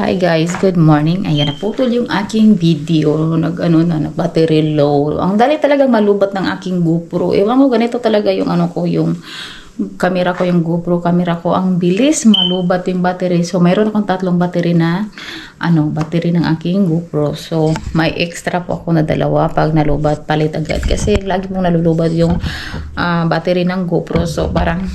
Hi guys, good morning. Ayan, naputol yung aking video. Nag, ano na, nag battery low. Ang dali talagang malubat ng aking GoPro. Ewan ko, ganito talaga yung ano ko, yung camera ko, yung GoPro camera ko. Ang bilis malubat yung battery. So, mayroon akong tatlong battery na, ano, battery ng aking GoPro. So, may extra po ako na dalawa pag nalubat, palit agad. Kasi lagi mong nalulubat yung ah, battery ng GoPro. So, parang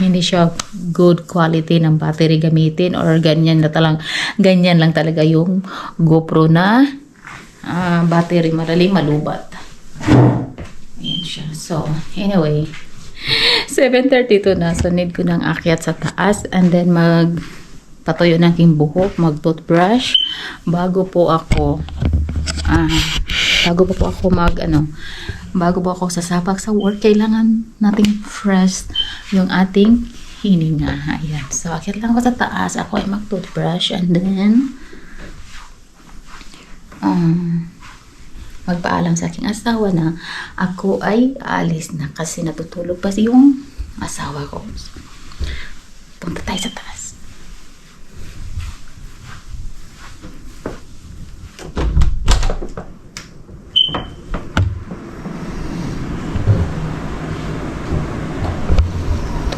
hindi siya good quality ng battery gamitin or ganyan na talang ganyan lang talaga yung GoPro na ah, battery madaling malubat. Ayan siya. So, anyway, 7.32 na. So, need ko nang akyat sa taas and then mag patuyo ng aking buhok, mag toothbrush bago po ako ah, bago pa po ako mag ano bago po ako sasabak sa work kailangan nating fresh yung ating hininga. Ayan. So akit lang ako sa taas. Ako ay mag toothbrush and then um, magpaalam sa aking asawa na ako ay aalis na kasi natutulog pa yung asawa ko. Punta tayo sa taas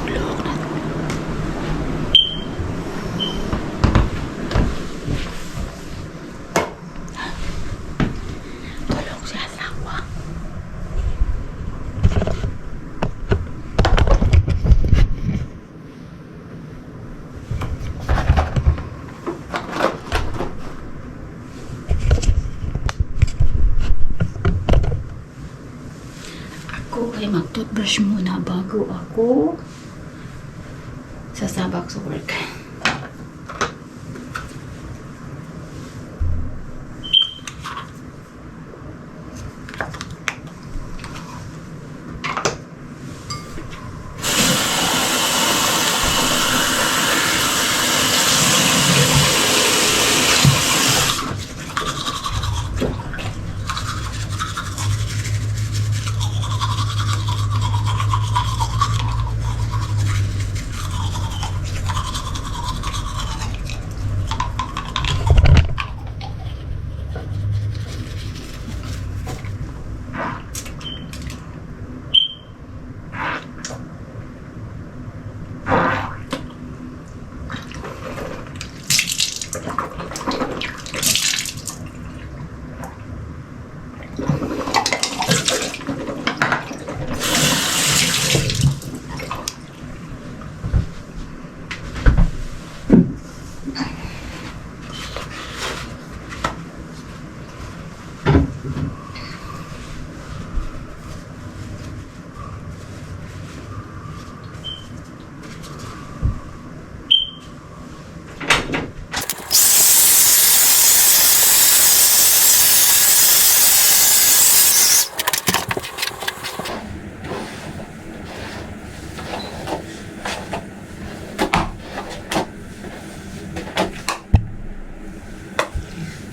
tulog na tulog si asawa Ako ay mag-toothbrush muna bago ako sasabak sa work.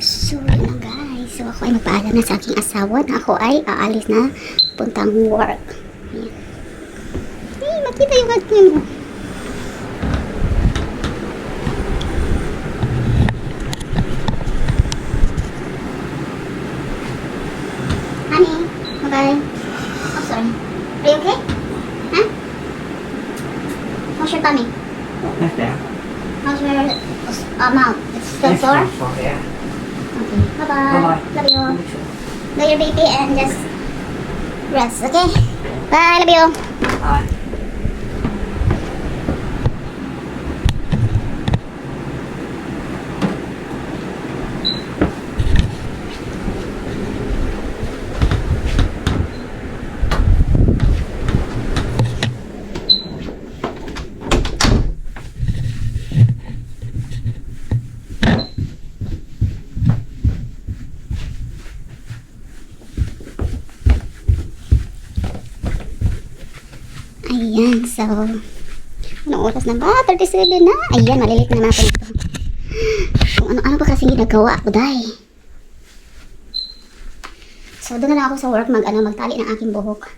So, yun na guys. So, ako ay magpaalam na sa aking asawa na ako ay aalis na puntang work. Ayan. Hey, makita yung aking mo. Honey, okay. Oh, sorry. Are you okay? Huh? How's your tummy? How's your uh, mouth? It's still sore? yeah. Your baby and just rest, okay? Bye, love you. So... Anong oras na ba? 37 na. Ayan, malilit na natin ito. Kung ano-ano pa kasi ginagawa ako, day. So, doon na lang ako sa work mag, ano, magtali ng aking buhok.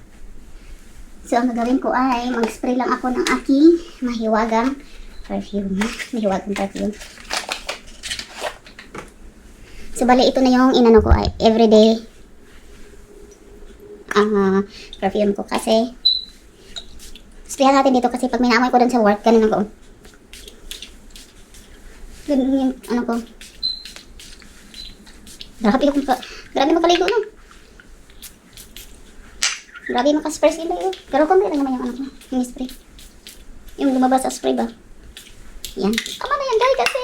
So, ang gagawin ko ay mag-spray lang ako ng aking mahiwagang perfume. Mahiwagang perfume. So, bali, ito na yung inano ko ay everyday ah perfume ko kasi sprayan natin dito kasi pag may naamoy ko dun sa work, ganun ako. Ganun yung ano ko. Grabe yung ka, grabe makaligo no. Grabe makaspray sila yun. Pero konti lang naman yung ano ko, yung spray. Yung lumabas sa spray ba? Yan. Tama na yan, dahil kasi.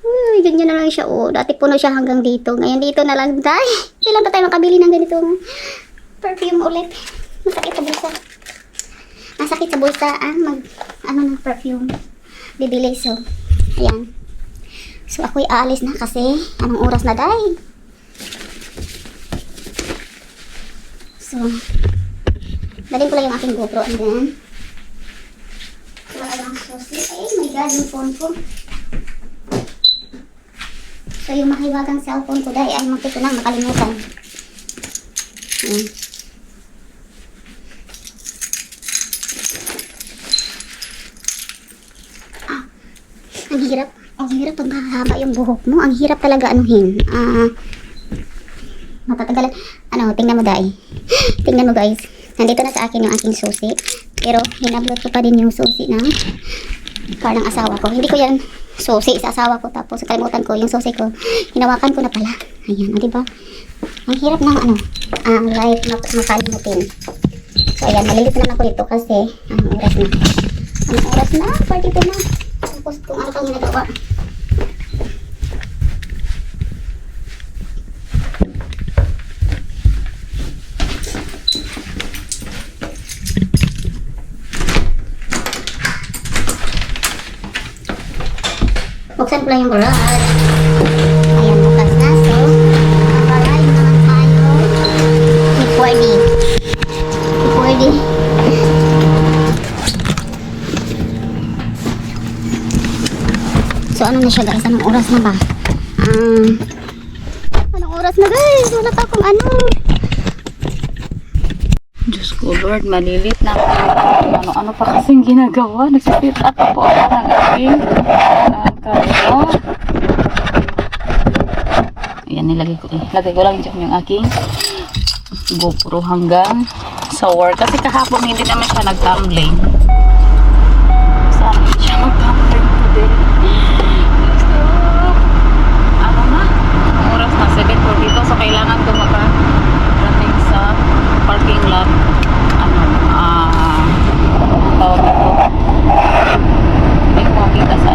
Uy, ganyan na lang siya. Oh, dati puno siya hanggang dito. Ngayon dito na lang, dahil. Kailan pa tayo makabili ng ganitong perfume ulit? Masakit sa bulsa. Masakit sa bulsa ang mag, ano ng perfume. Bibili. So, ayan. So, ako'y aalis na kasi anong oras na, dahil. So, dalhin ko lang yung aking GoPro and then, wala lang susi. Ay, my God, yung phone ko. So, yung mahiwagang cellphone ko dahil ay munti ko nang makalimutan. Ayan. Ah, ang hirap. Ang hirap pag mahaba yung buhok mo. Ang hirap talaga anuhin. Ah, matatagalan. Ano, tingnan mo dai. tingnan mo guys. Nandito na sa akin yung aking susi. Pero, hinablot ko pa din yung susi ng car ng asawa ko. Hindi ko yan susi sa asawa ko. Tapos, kalimutan ko yung susi ko. Hinawakan ko na pala. Ayan, o, diba? Ang hirap ng ano, ang life na makalimutin. So, ayan, malilito naman ako dito kasi, anong oras na? Anong oras na? Party ko na. Tapos, kung ano pang ginagawa. Buksan ko lang yung garage. Na siya guys? Anong oras na ba? Um, anong oras na guys? Wala pa akong ano. Diyos ko Lord, malilit na ako. Ano-ano pa kasing ginagawa. Nagsisit up po ako ng aking uh. Ayan, nilagay ko. Eh. Lagay ko lang dyan yung aking GoPro hanggang sa work. Kasi kahapon hindi naman siya nag-tumbling. Saan siya mag-tumbling today? So, ano na? Oras na 7.42 so kailangan ko makarating sa parking lot ano ah ang tawag ito hindi ko makita sa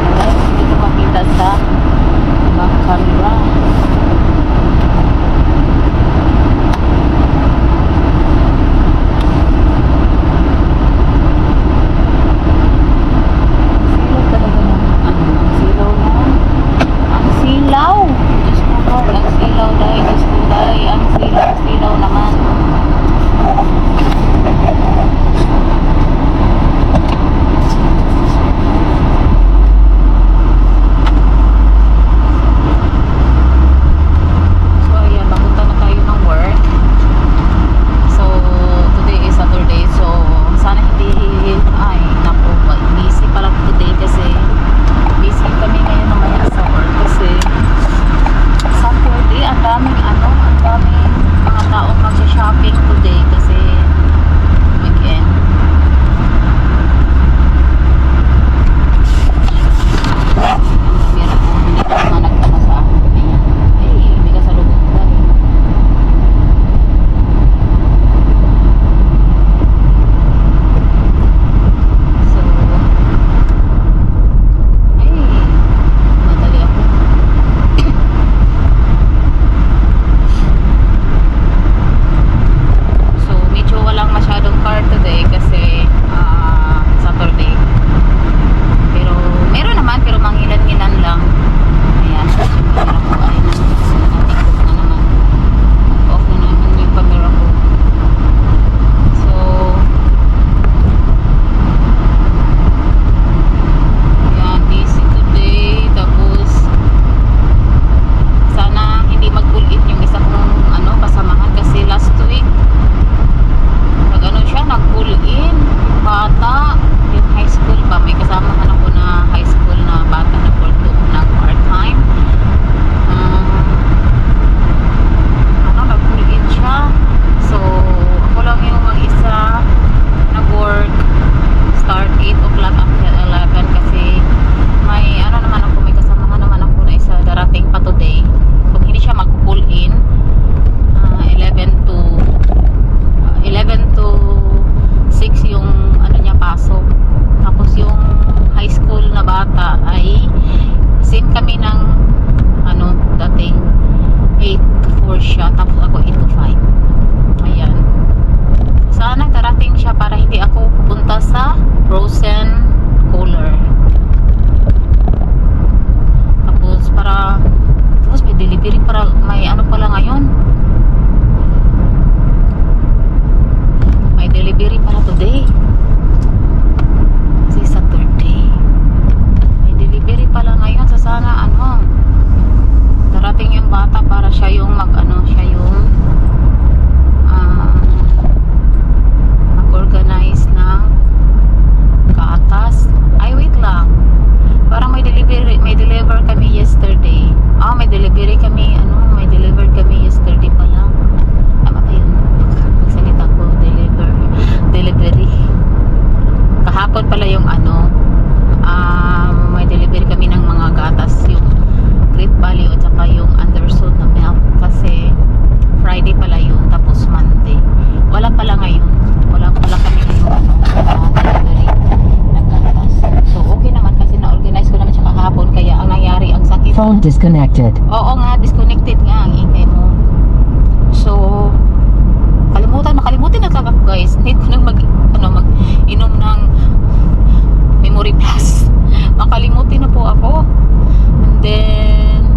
Phone disconnected. Oo nga, disconnected nga ang ingay mo. So, kalimutan, makalimutan na talaga guys. Need ko nang mag, ano, mag inom ng memory plus. makalimutin na po ako. And then,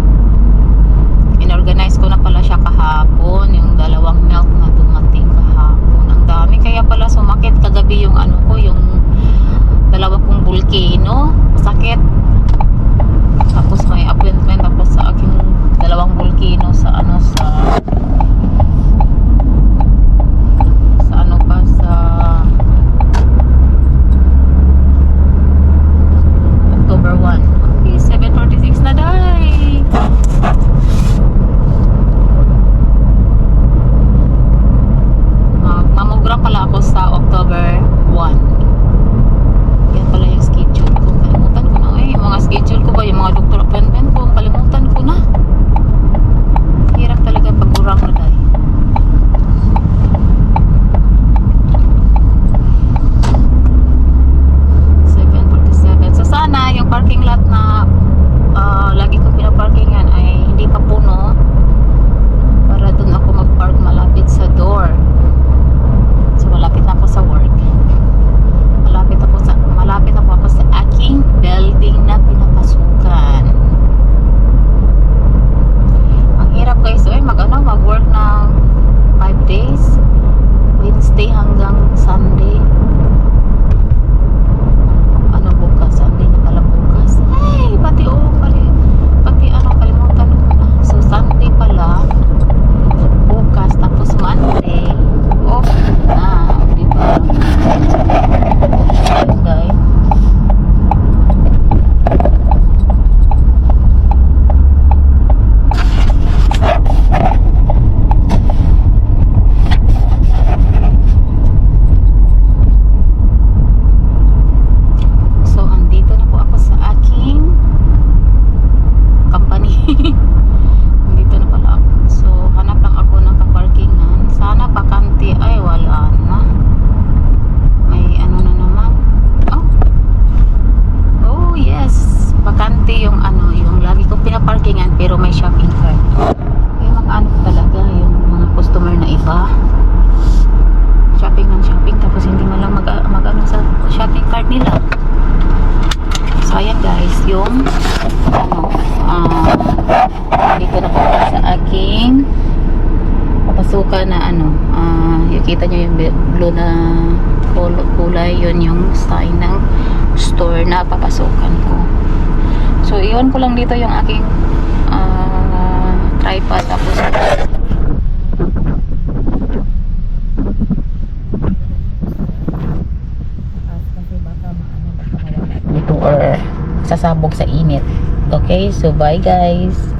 inorganize ko na pala siya kahapon. Yung dalawang milk na dumating kahapon. Ang dami. Kaya pala sumakit kagabi yung ano ko, yung dalawa kong volcano. Sakit. suka na ano uh, yung kita nyo yung blue na kulay yun yung sign ng store na papasukan ko. So iwan ko lang dito yung aking uh, tripod tapos or sasabog sa init. Okay so bye guys.